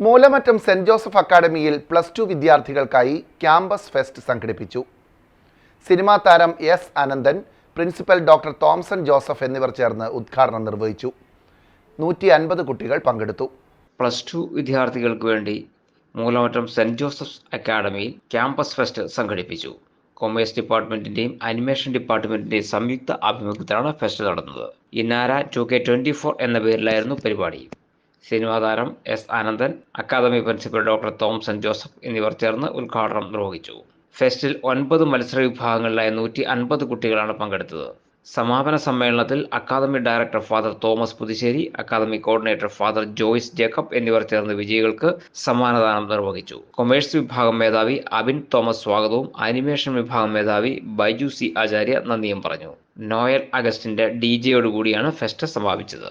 Moolamattom saint Joseph അക്കാഡമിയിൽ plus two വിദ്യാർത്ഥികൾക്കായി campus fest സംഘടിപ്പിച്ചു. സിനിമാ താരം S Ananthan principal doctor Thomson Joseph എന്നിവർ ചേർന്ന് ഉദ്ഘാടനം നിർവഹിച്ചു. നൂറ്റി അൻപത് കുട്ടികൾ പങ്കെടുത്തു. പ്ലസ് ടു വിദ്യാർത്ഥികൾക്ക് വേണ്ടി മൂലമറ്റം സെന്റ് ജോസഫ് അക്കാഡമിയിൽ ക്യാമ്പസ് ഫെസ്റ്റ് സംഘടിപ്പിച്ചു. കൊമേഴ്സ് ഡിപ്പാർട്ട്മെന്റിന്റെയും അനിമേഷൻ ഡിപ്പാർട്ട്മെന്റിന്റെയും സംയുക്ത ആഭിമുഖ്യത്തിലാണ് ഫെസ്റ്റ് നടന്നത്. ഇന്നാര ടു കെ ട്വന്റി ഫോർ എന്ന പേരിലായിരുന്നു പരിപാടി. സിനിമാ താരം S Anandan academy principal doctor Thomson Joseph എന്നിവർ ചേർന്ന് ഉദ്ഘാടനം നിർവഹിച്ചു. ഫെസ്റ്റിൽ ഒൻപത് മത്സര വിഭാഗങ്ങളിലായി നൂറ്റി അൻപത് കുട്ടികളാണ് പങ്കെടുത്തത്. സമാപന സമ്മേളനത്തിൽ academy director father Thomas Puthussery academy coordinator father Joyce Jacob എന്നിവർ ചേർന്ന് വിജയികൾക്ക് സമ്മാനദാനം നിർവഹിച്ചു. കൊമേഴ്സ് വിഭാഗം മേധാവി അബിൻ തോമസ് സ്വാഗതവും അനിമേഷൻ വിഭാഗം മേധാവി ബൈജു സി ആചാര്യ നന്ദിയും പറഞ്ഞു. നോയൽ അഗസ്റ്റിന്റെ ഡി ജെയോടുകൂടിയാണ് ഫെസ്റ്റ് സമാപിച്ചത്.